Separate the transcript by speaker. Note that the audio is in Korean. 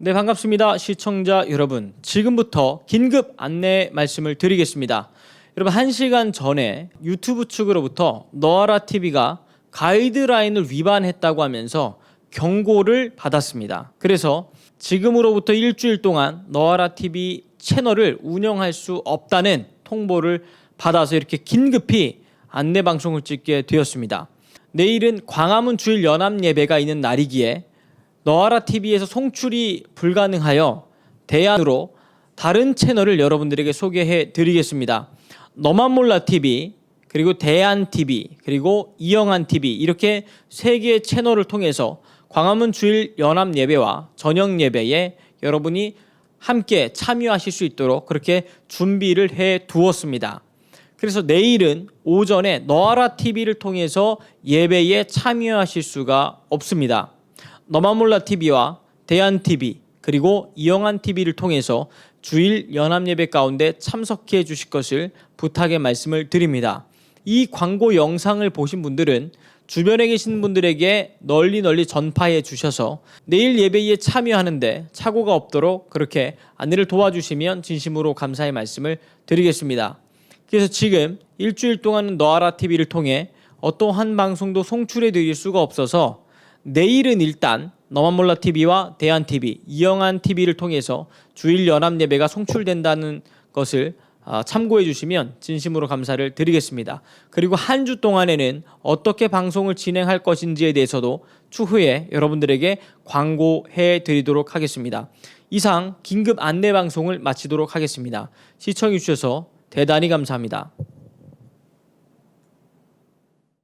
Speaker 1: 네, 반갑습니다. 시청자 여러분. 지금부터 긴급 안내 말씀을 드리겠습니다. 여러분, 한시간 전에 유튜브 측으로부터 너아라 TV가 가이드라인을 위반했다고 하면서 경고를 받았습니다. 그래서 지금으로부터 일주일 동안 너아라 TV 채널을 운영할 수 없다는 통보를 받아서 이렇게 긴급히 안내 방송을 찍게 되었습니다. 내일은 광화문 주일 연합 예배가 있는 날이기에 너아라 TV에서 송출이 불가능하여 대안으로 다른 채널을 여러분들에게 소개해 드리겠습니다. 너만 몰라 TV 그리고 대안 TV 그리고 이영한 TV 이렇게 세 개의 채널을 통해서 광화문 주일 연합 예배와 저녁 예배에 여러분이 함께 참여하실 수 있도록 그렇게 준비를 해 두었습니다. 그래서 내일은 오전에 너아라 TV를 통해서 예배에 참여하실 수가 없습니다. 너만 몰라 TV와 대한 TV 그리고 이영한 TV를 통해서 주일 연합 예배 가운데 참석해 주실 것을 부탁의 말씀을 드립니다. 이 광고 영상을 보신 분들은 주변에 계신 분들에게 널리 널리 전파해 주셔서 내일 예배에 참여하는데 착오가 없도록 그렇게 안내를 도와주시면 진심으로 감사의 말씀을 드리겠습니다. 그래서 지금 일주일 동안은 너아라 TV를 통해 어떠한 방송도 송출해 드릴 수가 없어서 내일은 일단 너만 몰라 TV와 대한 TV, 이영한 TV를 통해서 주일 연합 예배가 송출된다는 것을 아, 참고해 주시면 진심으로 감사를 드리겠습니다. 그리고 한 주 동안에는 어떻게 방송을 진행할 것인지에 대해서도 추후에 여러분들에게 광고해 드리도록 하겠습니다. 이상 긴급 안내 방송을 마치도록 하겠습니다. 시청해 주셔서 대단히 감사합니다.